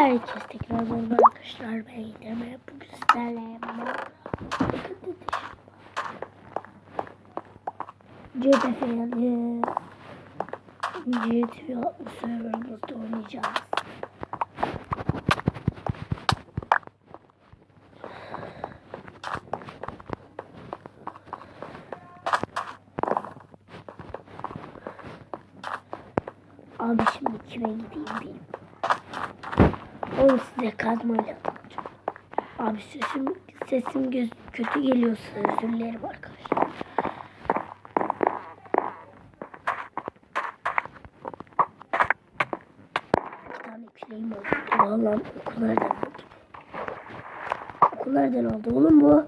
Herkes tekrar merhaba arkadaşlar ben Yiğit'im. Bugün sizlerle CTF'li GTA serverımızda oynayacağız. Abi şimdi kime gideyim bilmiyorum. Oğlum size kazmayla atacağım. Abi sesim sesim göz, kötü geliyorsa özür dilerim arkadaşlar. Bir tane küleğim oldu. Vallahi okullardan oldu. Okullardan oldu oğlum bu.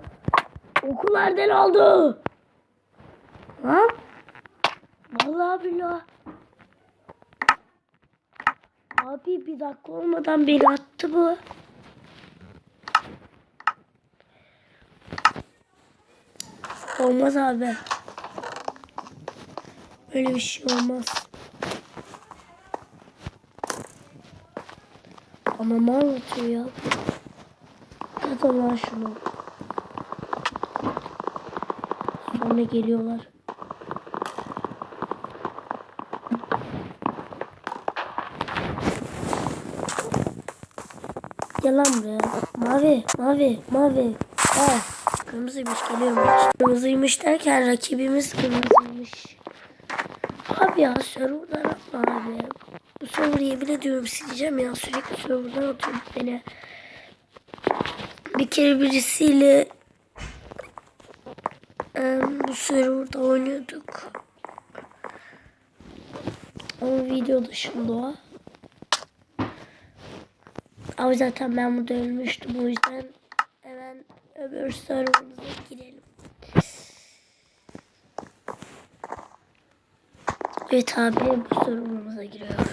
Okullardan oldu. Lan. Vallahi billahi. Abi bir dakika olmadan beni attı bu. Olmaz abi. Öyle bir şey olmaz. Ama mal atıyor ya. Kazan şunu. Sonra geliyorlar. Gel lan buraya. Mavi, mavi, mavi. Aa, kırmızıymış geliyorum. Kırmızıymış derken rakibimiz kırmızıymış. Abi ya serverdan atma abi. Bu server'ı yemin ediyorum sileceğim ya. Sürekli serverdan atıyor beni. Bir kere birisiyle em, bu serverda oynuyorduk. O video dışında o. Ama zaten ben burada ölmüştüm o yüzden hemen öbür serverımıza girelim. Evet abi bu serverımıza giriyoruz.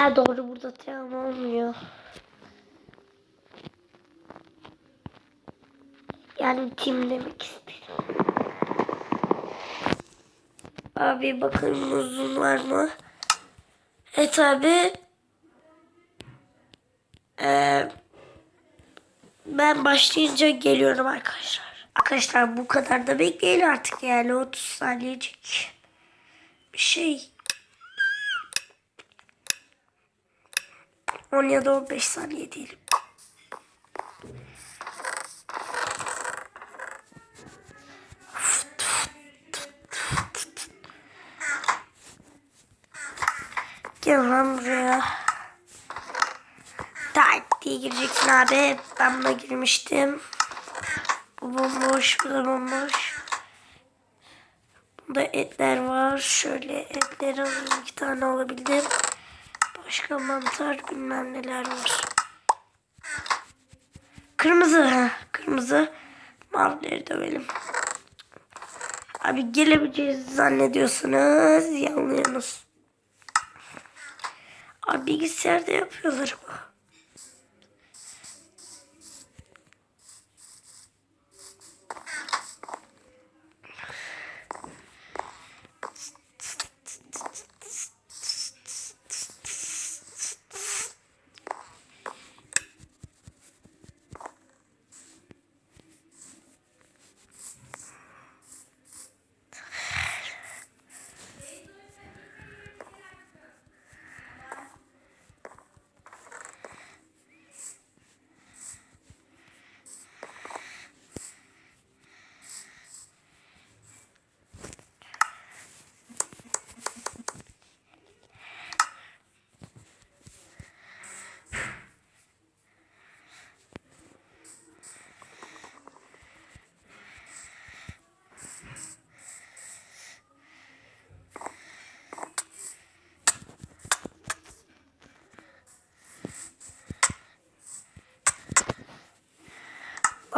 Ha doğru burada tamam olmuyor. Yani tim demek istedim. Abi bakın uzun var mı? Evet abi. Ee, ben başlayınca geliyorum arkadaşlar. Arkadaşlar bu kadar da bekleyin artık yani 30 saniyecik bir şey. 10 ya da 15 saniye diyelim. Gel lan buraya. Tak diye gireceksin abi. Ben buna girmiştim. Bu bomboş, bu da bomboş. Burada etler var. Şöyle etler alayım. iki tane alabildim. Başka mantar bilmem neler var. Kırmızı. ha Kırmızı. Mavileri dövelim. Abi gelebileceğiz zannediyorsunuz. Yanılıyorsunuz. Abi bilgisayarda yapıyorlar bu.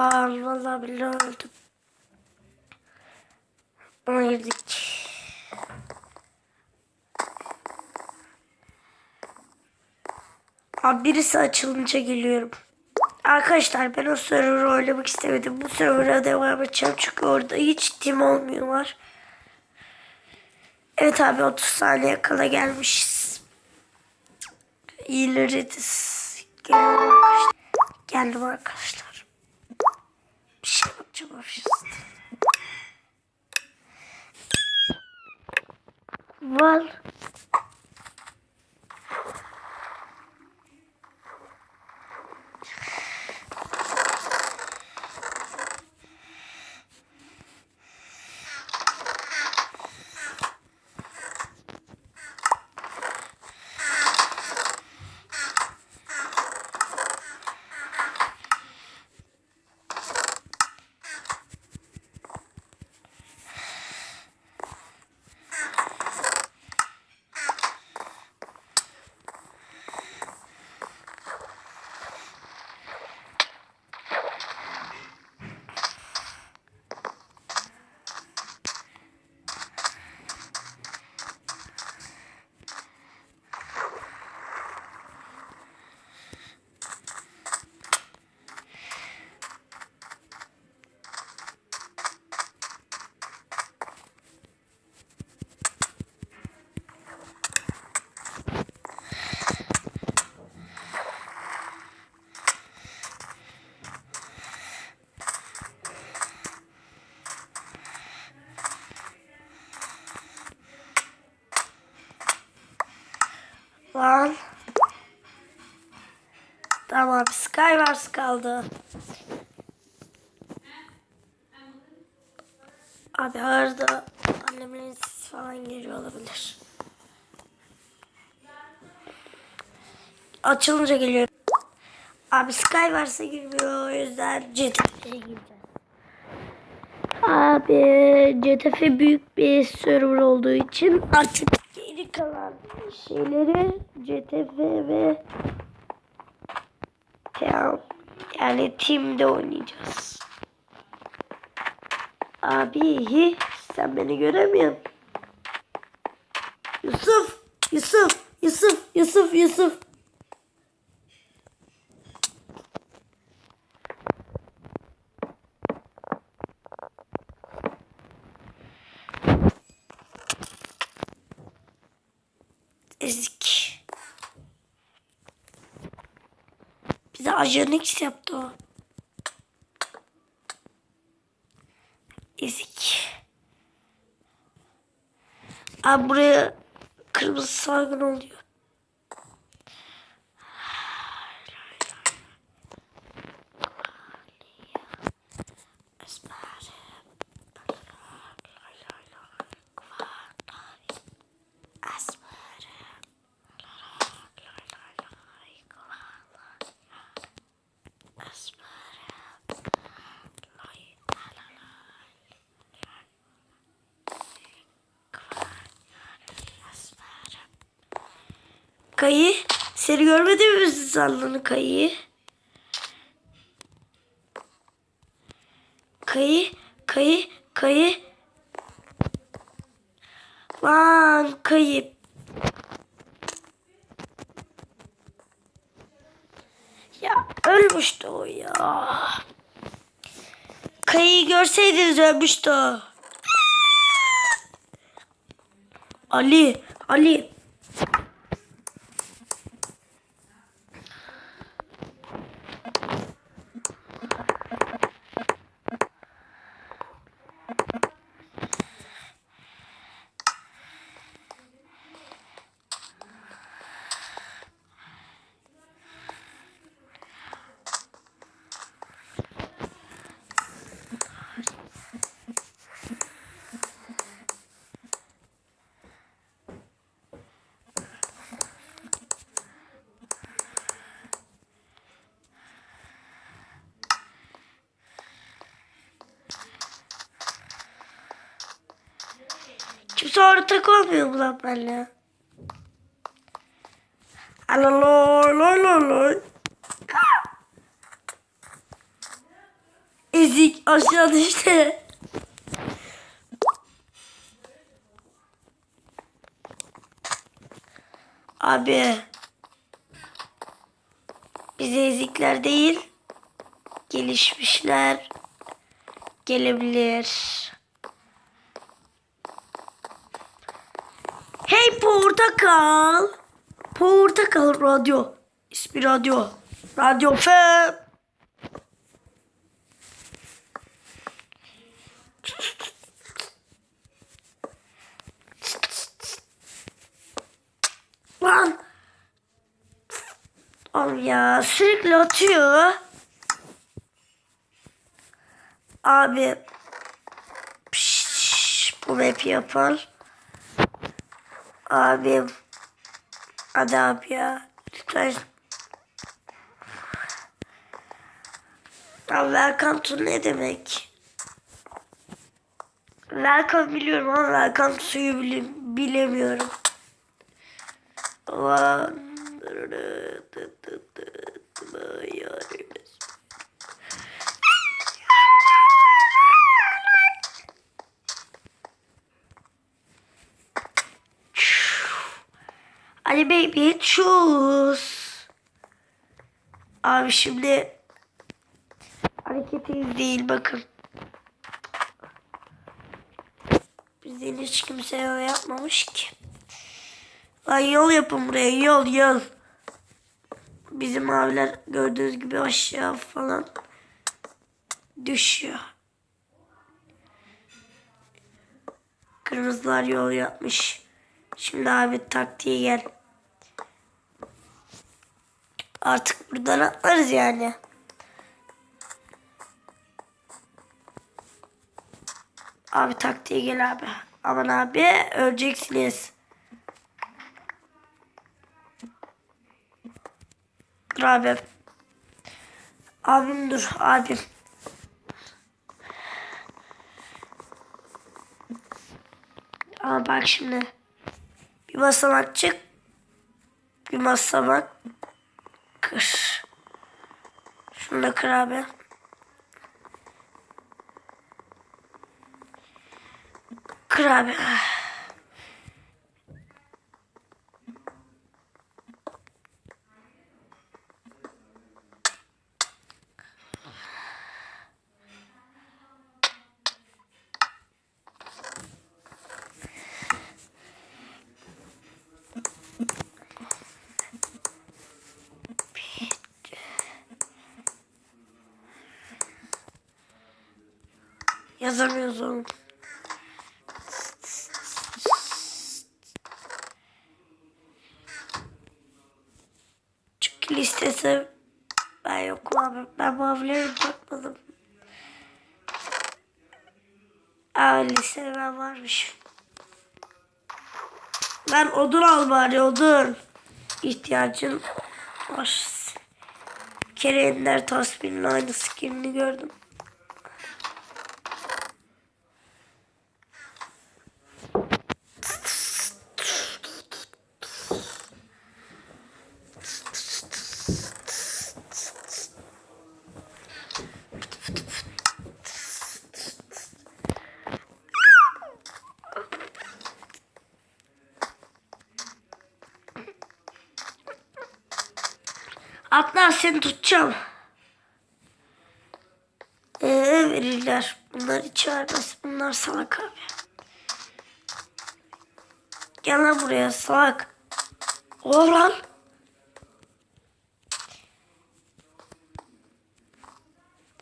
Aa vallahi billahi öldüm. Ona girdik. Abi birisi açılınca geliyorum. Arkadaşlar ben o server'ı oynamak istemedim. Bu server'a devam edeceğim. Çünkü orada hiç tim olmuyorlar. Evet abi 30 saniye kala gelmişiz. İleridiz. Geliyorum arkadaşlar. Geldim arkadaşlar. Bir şey bakacağım ofiste. Var. Lan. Tamam Skywars kaldı. Abi arada annemin sesi falan geliyor olabilir. Açılınca geliyor. Abi Skywars'a girmiyor o yüzden CTF'ye gireceğiz. Abi CTF büyük bir server olduğu için artık geri kalan şeyleri CTF ve Team yani Team'de oynayacağız. Abi sen beni göremiyorsun. Yusuf, Yusuf, Yusuf, Yusuf, Yusuf. Ezik. Bize ajan X yaptı o. Ezik. Abi buraya kırmızı sargın oluyor. Kayı. Seni görmedi mi sandığını kayı? Kayı, kayı, kayı. Lan kayıp. Ya ölmüştü o ya. Kayıyı görseydiniz ölmüştü o. Ali, Ali. Kimse ortak olmuyor ulan benimle. Alaloy loy loy loy. Ezik aşağı düştü. Abi. Biz ezikler değil. Gelişmişler. Gelebilir. Portakal. Portakal radyo. İsmi radyo. Radyo Fem. Lan. Oğlum ya sürekli atıyor. Abi. Pişş, bu map yapar. Abi. Hadi abi ya. Ya welcome to ne demek? Welcome biliyorum ama welcome to'yu bile, bilemiyorum. Lan. Ali baby choose. Abi şimdi hareketi değil bakın. Bizden hiç kimse yol yapmamış ki. Lan yol yapın buraya yol yol. Bizim abiler gördüğünüz gibi aşağı falan düşüyor. Kırmızılar yol yapmış. Şimdi abi taktiğe gel. Artık buradan atlarız yani. Abi taktiğe gel abi. Aman abi öleceksiniz. Dur abi. Abim dur abim. Ama bak şimdi. Bir basamak çık. Bir basamak kır. Şunu da kır abi. Kır abi. Yazamıyoruz oğlum. Çünkü listesi ben yokum abi. Ben mavileri bakmadım. Aa listede ben varmış. Ben odun al bari odun. İhtiyacın var. Bir kere Ender tasvirinin aynı skinini gördüm. Atla seni tutacağım. Ee, verirler. Bunlar hiç vermez. Bunlar salak abi. Gel buraya salak. Oğlan.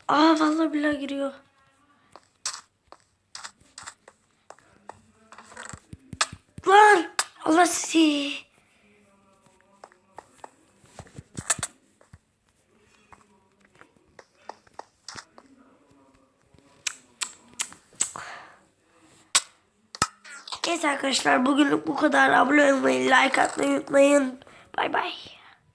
Aa vallahi billahi giriyor. Lan Allah sizi. Arkadaşlar bugünlük bu kadar. Abone olmayı, like atmayı unutmayın. Bay bay.